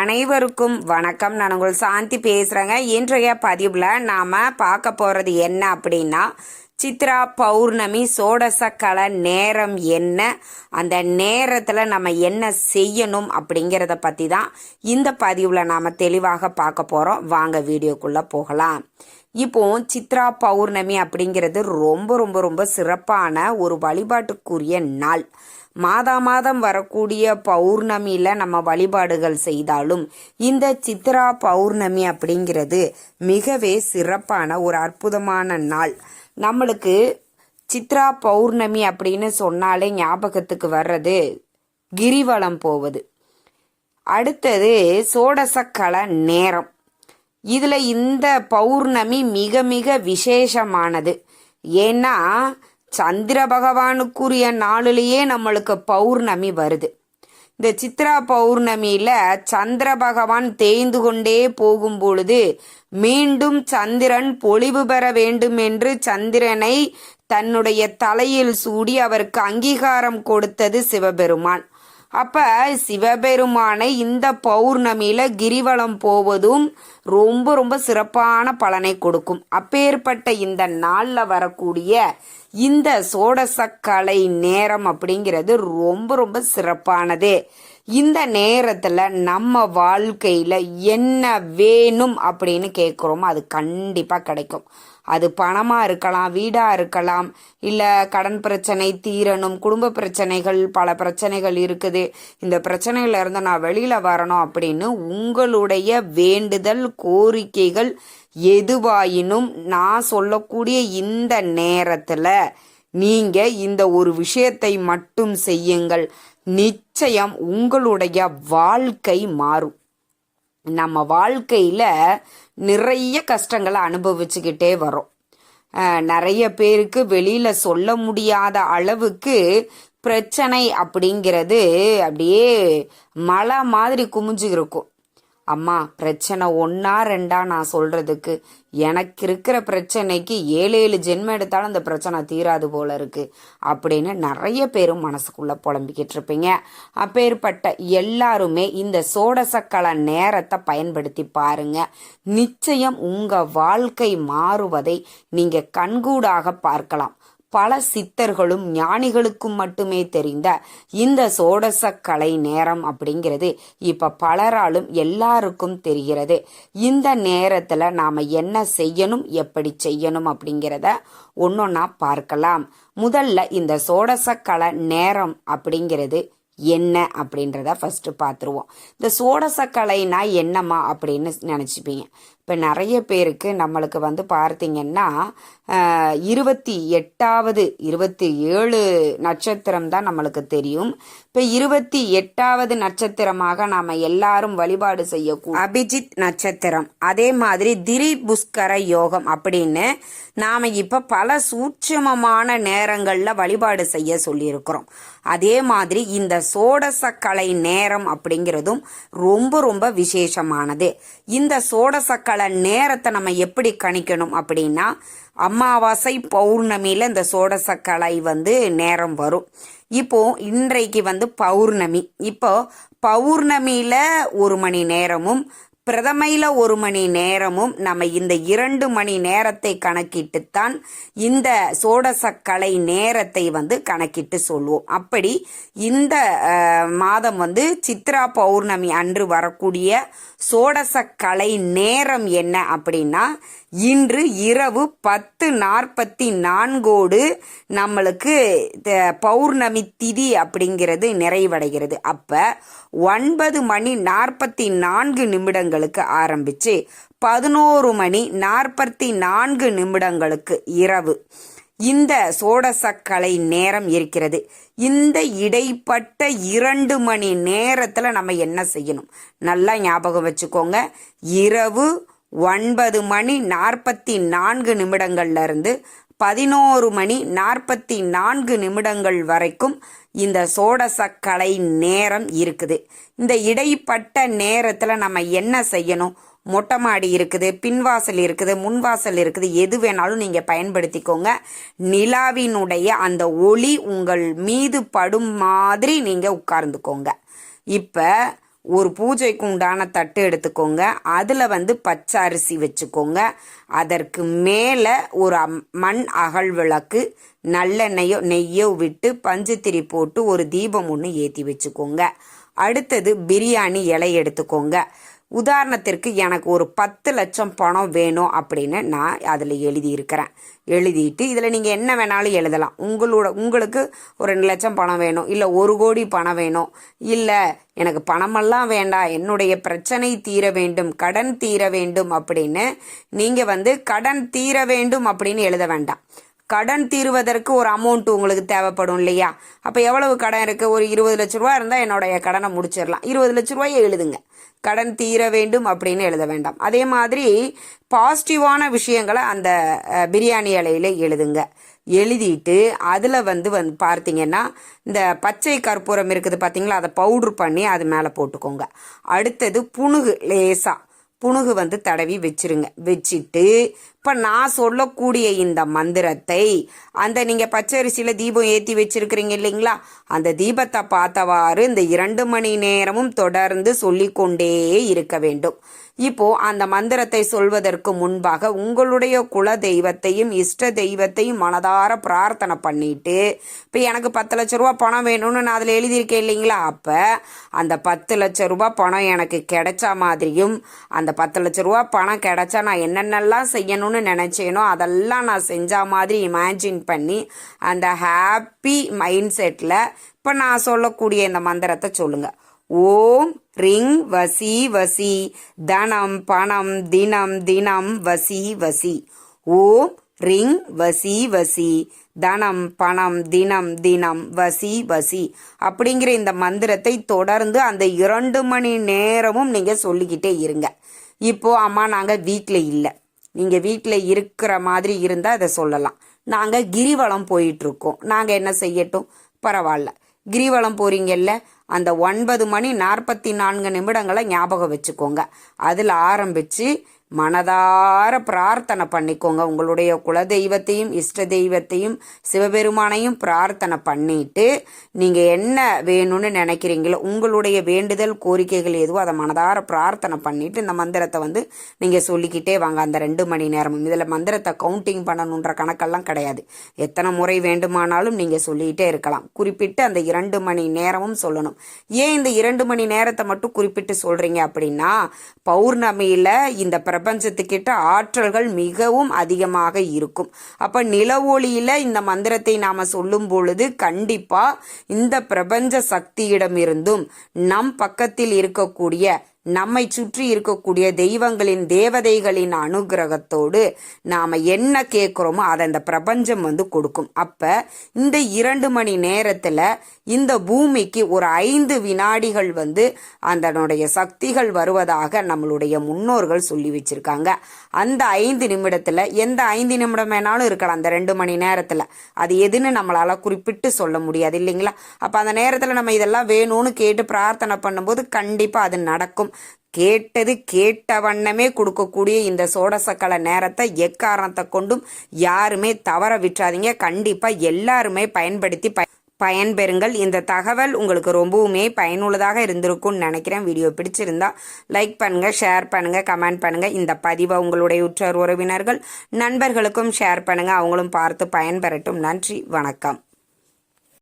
அனைவருக்கும் வணக்கம். நான் உங்கள் சாந்தி பேசுகிறேங்க இன்றைய பதிவில் நாம் பார்க்க போகிறது என்ன அப்படின்னா சித்ரா பௌர்ணமி சோடசக்கலை நேரம் என்ன? அந்த நேரத்தில் நம்ம என்ன செய்யணும் அப்படிங்கிறத பற்றி தான் இந்த பதிவில் நாம் தெளிவாக பார்க்க போகிறோம் வாங்க வீடியோக்குள்ளே போகலாம். இப்போ சித்ரா பௌர்ணமி அப்படிங்கிறது ரொம்ப ரொம்ப ரொம்ப சிறப்பான ஒரு வழிபாட்டுக்குரிய நாள். மாதா மாதம் வரக்கூடிய பௌர்ணமியில் நம்ம வழிபாடுகள் செய்தாலும் இந்த சித்ரா பௌர்ணமி அப்படிங்கிறது மிகவே சிறப்பான ஒரு அற்புதமான நாள். நம்மளுக்கு சித்ரா பௌர்ணமி அப்படின்னு சொன்னாலே ஞாபகத்துக்கு வர்றது கிரிவலம் போவது. அடுத்தது சோடசக்கல நேரம். இதில் இந்த பௌர்ணமி மிக மிக விசேஷமானது. ஏன்னா சந்திர பகவானுக்குரிய நாளிலேயே நம்மளுக்கு பௌர்ணமி வருது. இந்த சித்ரா பௌர்ணமியில சந்திர பகவான் தேய்ந்து கொண்டே போகும் பொழுது மீண்டும் சந்திரன் பொலிவு பெற வேண்டும் என்று சந்திரனை தன்னுடைய தலையில் சூடி அவருக்கு அங்கீகாரம் கொடுத்தது சிவபெருமான். அப்ப சிவபெருமானை இந்த பௌர்ணமியில கிரிவலம் போவதும் ரொம்ப ரொம்ப சிறப்பான பலனை கொடுக்கும். அப்பேற்பட்ட இந்த நாள்ல வரக்கூடிய இந்த சோடசக்கலை நேரம் அப்படிங்கிறது ரொம்ப ரொம்ப சிறப்பானது. இந்த நேரத்துல நம்ம வாழ்க்கையில என்ன வேணும் அப்படின்னு கேட்குறோமோ அது கண்டிப்பா கிடைக்கும். அது பணமாக இருக்கலாம் வீடாக இருக்கலாம் இல்லை கடன் பிரச்சனை தீரணும் குடும்ப பிரச்சனைகள் பல பிரச்சனைகள் இருக்குது. இந்த பிரச்சனையில இருந்து நான் வெளியில் வரணும் அப்படின்னு உங்களுடைய வேண்டுதல் கோரிக்கைகள் எதுவாயினும் நான் சொல்லக்கூடிய இந்த நேரத்தில் நீங்கள் இந்த ஒரு விஷயத்தை மட்டும் செய்யுங்கள். நிச்சயம் உங்களுடைய வாழ்க்கை மாறும். நம்ம வாழ்க்கையில் நிறைய கஷ்டங்களை அனுபவிச்சுக்கிட்டே வரோம். நிறைய பேருக்கு வெளியில் சொல்ல முடியாத அளவுக்கு பிரச்சனை அப்படிங்கிறது அப்படியே மழை மாதிரி குமிஞ்சு இருக்கும் அம்மா பிரச்சனை ஒன்றா ரெண்டா நான் சொல்கிறதுக்கு எனக்கு இருக்கிற பிரச்சனைக்கு ஏழு ஏழு ஜென்மம் எடுத்தாலும் அந்த பிரச்சனை தீராது போல இருக்கு. அப்படின்னு நிறைய பேரும் மனசுக்குள்ள புலம்பிக்கிட்டு இருப்பீங்க. அப்பேற்பட்ட எல்லாருமே இந்த சோடசக்கல நேரத்தை பயன்படுத்தி பாருங்க. நிச்சயம் உங்க வாழ்க்கை மாறுவதை நீங்க கண்கூடாக பார்க்கலாம். பல சித்தர்களும் ஞானிகளுக்கும் மட்டுமே தெரிந்த இந்த சோடச கலை நேரம் அப்படிங்கிறது இப்ப பலராலும் எல்லாருக்கும் தெரிகிறது. இந்த நேரத்துல நாம என்ன செய்யணும் எப்படி செய்யணும் அப்படிங்கிறத ஒன்னொன்னா பார்க்கலாம். முதல்ல இந்த சோடச கலை நேரம் அப்படிங்கிறது என்ன அப்படின்றத ஃபஸ்ட்டு பார்த்துருவோம் இந்த சோடசக்கலைனா என்னம்மா அப்படின்னு நினச்சிப்பீங்க. இப்போ நிறைய பேருக்கு நம்மளுக்கு வந்து பார்த்தீங்கன்னா இருபத்தி எட்டாவது இருபத்தி ஏழு நட்சத்திரம் தான் நம்மளுக்கு தெரியும். இப்போ இருபத்தி எட்டாவது நட்சத்திரமாக நாம் எல்லாரும் வழிபாடு செய்யக்கூடும் அபிஜித் நட்சத்திரம். அதே மாதிரி திரி புஷ்கர யோகம் அப்படின்னு நாம் இப்போ பல சூட்சமமான நேரங்களில் வழிபாடு செய்ய சொல்லியிருக்கிறோம். அதே மாதிரி இந்த சோடசக்கலை நேரம் அப்படிங்கிறதும் ரொம்ப ரொம்ப விசேஷமானது. இந்த சோடசக்கலை நேரத்தை நம்ம எப்படி கணிக்கணும் அப்படின்னா அமாவாசை பௌர்ணமியில் இந்த சோடசக்கலை வந்து நேரம் வரும். இப்போ இன்றைக்கு வந்து பௌர்ணமி. இப்போ பௌர்ணமியில் ஒரு மணி நேரமும் பிரதமையில் ஒரு மணி நேரமும் நம்ம இந்த இரண்டு மணி நேரத்தை கணக்கிட்டுத்தான் இந்த சோடசக்கலை நேரத்தை வந்து கணக்கிட்டு சொல்லுவோம் அப்படி இந்த மாதம் வந்து சித்ரா பௌர்ணமி அன்று வரக்கூடிய சோடசக்கலை நேரம் என்ன அப்படின்னா இன்று இரவு பத்து நாற்பத்தி நான்கோடு நம்மளுக்கு பௌர்ணமி திதி அப்படிங்கிறது நிறைவடைகிறது. அப்போ ஒன்பது மணி நாற்பத்தி நான்கு நிமிடங்கள் நிமிடங்களுக்கு ஆரம்பித்து பதினோரு மணி நாற்பத்தி நான்கு நிமிடங்களுக்கு இரவு. இந்த சோடசக்கலை நேரம் இருக்கிறது. இந்த இடைப்பட்ட இரண்டு மணி நேரத்தில் நம்ம என்ன செய்யணும்? நல்லா ஞாபகம் வச்சுக்கோங்க. இரவு ஒன்பது மணி நாற்பத்தி நான்கு நிமிடங்கள்ல இருந்து பதினோரு மணி நாற்பத்தி நான்கு நிமிடங்கள் வரைக்கும் இந்த சோடசக்கலை நேரம் இருக்குது. இந்த இடைப்பட்ட நேரத்தில் நம்ம என்ன செய்யணும்? மொட்டை மாடி இருக்குது பின்வாசல் இருக்குது முன்வாசல் இருக்குது எது வேணாலும் நீங்கள் பயன்படுத்திக்கோங்க. நிலாவினுடைய அந்த ஒளி உங்கள் மீது படும் மாதிரி நீங்கள் உட்கார்ந்துக்கோங்க. இப்போ ஒரு பூஜைக்கு உண்டான தட்டு எடுத்துக்கோங்க. அதில் வந்து பச்சை அரிசி வச்சுக்கோங்க. அதற்கு மேலே ஒரு அம்- மண் அகல் விளக்கு நல்லெண்ணெயோ நெய்யோ விட்டு பஞ்சுத்திரி போட்டு ஒரு தீபம் ஒன்று ஏற்றி வச்சுக்கோங்க. அடுத்தது பிரியாணி இலை எடுத்துக்கோங்க. உதாரணத்திற்கு எனக்கு ஒரு பத்து லட்சம் பணம் வேணும் அப்படின்னு நான் அதில் எழுதியிருக்கிறேன். எழுதிட்டு இதில் நீங்கள் என்ன வேணாலும் எழுதலாம். உங்களோட உங்களுக்கு ஒரு ரெண்டு லட்சம் பணம் வேணும் இல்லை ஒரு கோடி பணம் வேணும் இல்லை எனக்கு பணமெல்லாம் வேண்டாம் என்னுடைய பிரச்சனை தீர வேண்டும் கடன் தீர வேண்டும் அப்படின்னு நீங்கள் வந்து கடன் தீர வேண்டும் அப்படின்னு எழுத வேண்டாம். கடன் தீர்வதற்கு ஒரு அமௌண்ட் உங்களுக்கு தேவைப்படும் இல்லையா? அப்போ எவ்வளவு கடன் இருக்கு? ஒரு இருபது லட்ச ரூபா இருந்தால் என்னுடைய கடனை முடிச்சிடலாம். இருபது லட்ச ரூபாயை எழுதுங்க. கடன் தீர வேண்டும் அப்படின்னு எழுத வேண்டாம். அதே மாதிரி பாசிட்டிவான விஷயங்களை அந்த பிரியாணி இலையில எழுதுங்க. எழுதிட்டு அதில் வந்து வந்து பார்த்தீங்கன்னா இந்த பச்சை கற்பூரம் இருக்குது பார்த்தீங்களா அதை பவுட்ரு பண்ணி அது மேலே போட்டுக்கோங்க. அடுத்தது புணுகு லேசாக புணுகு வந்து தடவி வச்சிருங்க. வச்சுட்டு இப்போ நான் சொல்லக்கூடிய இந்த மந்திரத்தை அந்த நீங்கள் பச்சரிசியில் தீபம் ஏற்றி வச்சிருக்கிறீங்க இல்லைங்களா? அந்த தீபத்தை பார்த்தவாறு இந்த இரண்டு மணி நேரமும் தொடர்ந்து சொல்லிக்கொண்டே இருக்க வேண்டும். இப்போ அந்த மந்திரத்தை சொல்வதற்கு முன்பாக உங்களுடைய குல தெய்வத்தையும் இஷ்ட தெய்வத்தையும் மனதார பிரார்த்தனை பண்ணிட்டு இப்போ எனக்கு பத்து லட்ச ரூபா பணம் வேணும்னு நான் அதில் எழுதியிருக்கேன் இல்லைங்களா? அப்போ அந்த பத்து லட்ச ரூபா பணம் எனக்கு கிடைச்ச மாதிரியும் அந்த பத்து லட்ச ரூபா பணம் கிடைச்சா நான் என்னென்னலாம் செய்யணும்னு நினச்சேனோ அதெல்லாம் நான் செஞ்ச மாதிரி இமேஜின் பண்ணி அந்த ஹாப்பி மைண்ட் செட்டில் இப்போ நான் சொல்லக்கூடிய இந்த மந்திரத்தை சொல்லுங்கள் ஓம் ரிங் வசி வசி தனம் பணம் தினம் தினம் வசி வசி. ஓம் ரிங் வசி வசி தனம் பணம் தினம் தினம் வசி வசி. அப்படிங்கிற இந்த மந்திரத்தை தொடர்ந்து அந்த இரண்டு மணி நேரமும் நீங்கள் சொல்லிக்கிட்டே இருங்க. இப்போ அம்மா நாங்கள் வீட்டில் இல்லை. நீங்கள் வீட்டில் இருக்கிற மாதிரி இருந்தால் அதை சொல்லலாம். நாங்கள் கிரிவலம் போயிட்டுருக்கோம் நாங்கள் என்ன செய்யட்டும்? பரவாயில்ல கிரிவலம் போகிறீங்கல்ல அந்த ஒன்பது மணி நாற்பத்தி நான்கு நிமிடங்களை ஞாபகம் வச்சுக்கோங்க. அதில் ஆரம்பித்து மனதார பிரார்த்தனை பண்ணிக்கோங்க. உங்களுடைய குலதெய்வத்தையும் இஷ்ட தெய்வத்தையும் சிவபெருமானையும் பிரார்த்தனை பண்ணிட்டு நீங்கள் என்ன வேணும்னு நினைக்கிறீங்களோ உங்களுடைய வேண்டுதல் கோரிக்கைகள் எதுவோ அதை மனதார பிரார்த்தனை பண்ணிட்டு இந்த மந்திரத்தை வந்து நீங்கள் சொல்லிக்கிட்டே வாங்க. அந்த ரெண்டு மணி நேரமும். இதில் மந்திரத்தை கவுண்டிங் பண்ணணுன்ற கணக்கெல்லாம் கிடையாது. எத்தனை முறை வேண்டுமானாலும் நீங்கள் சொல்லிக்கிட்டே இருக்கலாம். குறிப்பிட்டு அந்த இரண்டு மணி நேரமும் சொல்லணும். ஏன் இந்த இரண்டு மணி நேரத்தை மட்டும் குறிப்பிட்டு சொல்கிறீங்க அப்படின்னா பௌர்ணமியில் இந்த பிரபஞ்சத்துக்கிட்ட ஆற்றல்கள் மிகவும் அதிகமாக இருக்கும். அப்போ நில ஒளியில் இந்த மந்திரத்தை நாம் சொல்லும் பொழுது கண்டிப்பாக இந்த பிரபஞ்ச சக்தியிடமிருந்தும் நம் பக்கத்தில் இருக்கக்கூடிய நம்மை சுற்றி இருக்கக்கூடிய தெய்வங்களின் தேவதைகளின் அனுகிரகத்தோடு நாம் என்ன கேட்குறோமோ அதை அந்த பிரபஞ்சம் வந்து கொடுக்கும். அப்போ இந்த இரண்டு மணி நேரத்தில் இந்த பூமிக்கு ஒரு ஐந்து வினாடிகள் வந்து அதனுடைய சக்திகள் வருவதாக நம்மளுடைய முன்னோர்கள் சொல்லி வச்சிருக்காங்க. அந்த ஐந்து நிமிடத்தில் எந்த ஐந்து நிமிடம் வேணாலும் இருக்கலாம் அந்த ரெண்டு மணி நேரத்தில். அது எதுன்னு நம்மளால குறிப்பிட்டு சொல்ல முடியாது இல்லைங்களா? அப்போ அந்த நேரத்தில் நம்ம இதெல்லாம் வேணும்னு கேட்டு பிரார்த்தனை பண்ணும்போது கண்டிப்பாக அது நடக்கும். கேட்டது கேட்ட வண்ணமே கொடுக்கக்கூடிய இந்த சோடசக்கல நேரத்தை எக்காரணத்தை கொண்டும் யாருமே தவற விட்டுறாதீங்க. கண்டிப்பாக எல்லாருமே பயன்படுத்தி ப பயன்பெறுங்கள். இந்த தகவல் உங்களுக்கு ரொம்பவுமே பயனுள்ளதாக இருந்திருக்கும்னு நினைக்கிறேன். வீடியோ பிடிச்சிருந்தா லைக் பண்ணுங்கள் ஷேர் பண்ணுங்கள் கமெண்ட் பண்ணுங்கள் இந்த பதிவை உங்களுடைய உற்றார் உறவினர்கள் நண்பர்களுக்கும் ஷேர் பண்ணுங்கள் அவங்களும் பார்த்து பயன்பெறட்டும். நன்றி வணக்கம்.